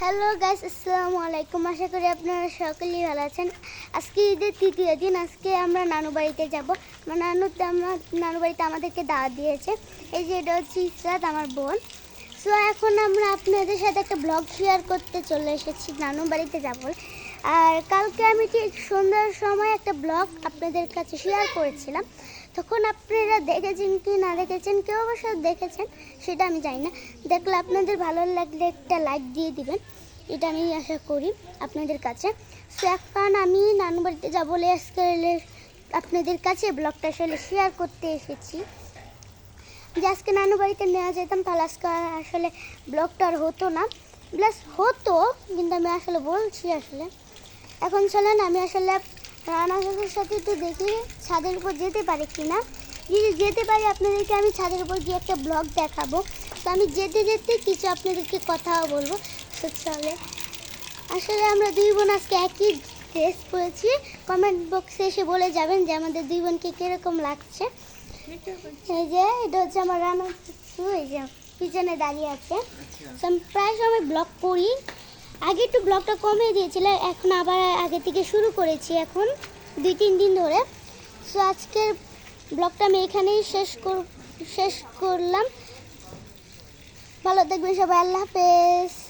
Hello guys আসসালামু আলাইকুম আশা করি আপনারা সকলেই ভালো আছেন। আজকে ঈদের তৃতীয় দিন। আজকে আমরা নানু বাড়িতে যাব। আমার নানু আমার, নানু বাড়িতে আমাদেরকে দাওয়া দিয়েছে। এই যে এটা হচ্ছে ইসরাত আমার বোন। সো এখন আমরা আপনাদের সাথে একটা ব্লগ শেয়ার করতে চলে এসেছি। নানু বাড়িতে যাব। আর কালকে আমি ঠিক সন্ধ্যার সময় একটা ব্লগ আপনাদের কাছে শেয়ার করেছিলাম, তখন আপনারা দেখেছেন কি না দেখেছেন, কেউ অবশ্য দেখেছেন, সেটা আমি জানি না। দেখলে আপনাদের ভালো লাগলে একটা লাইক দিয়ে দিবেন, এটা আমি আশা করি আপনাদের কাছে। সো এখন আমি নানু বাড়িতে যাব আজকে আপনাদের কাছে ব্লগটা আসলে শেয়ার করতে এসেছি। যে আজকে নানু বাড়িতে নেওয়া যেতাম, তাহলে আজকে আসলে ব্লগটা আর হতো না। প্লাস হতো, কিন্তু আমি আসলে বলছি আসলে। এখন চলেন আমি আসলে রানা কাকুর সাথে একটু দেখি ছাদের উপর যেতে পারি কি না যদি যেতে পারি আপনাদেরকে আমি ছাদের উপর গিয়ে একটা ব্লগ দেখাবো। তো আমি যেতে যেতে কিছু আপনাদেরকে কথাও বলব। চলে। আসলে আমরা দুই বোন আজকে একই ড্রেস পরেছি। কমেন্ট বক্সে এসে বলে যাবেন যে আমাদের দুই বোনকে কীরকম লাগছে। এই যে এটা হচ্ছে আমার রান্না কিছু এই যে পিছনে দাঁড়িয়ে আছে। আমি প্রায় সময় ব্লগ করি। আগে একটু ব্লগটা কমিয়ে দিয়েছিল, এখন আবার আগে থেকে শুরু করেছি এখন, দুই তিন দিন ধরে। সো আজকের ব্লগটা আমি এখানেই শেষ কর, শেষ করলাম। ভালো থাকবেন সবাই, আল্লাহ হাফেজ।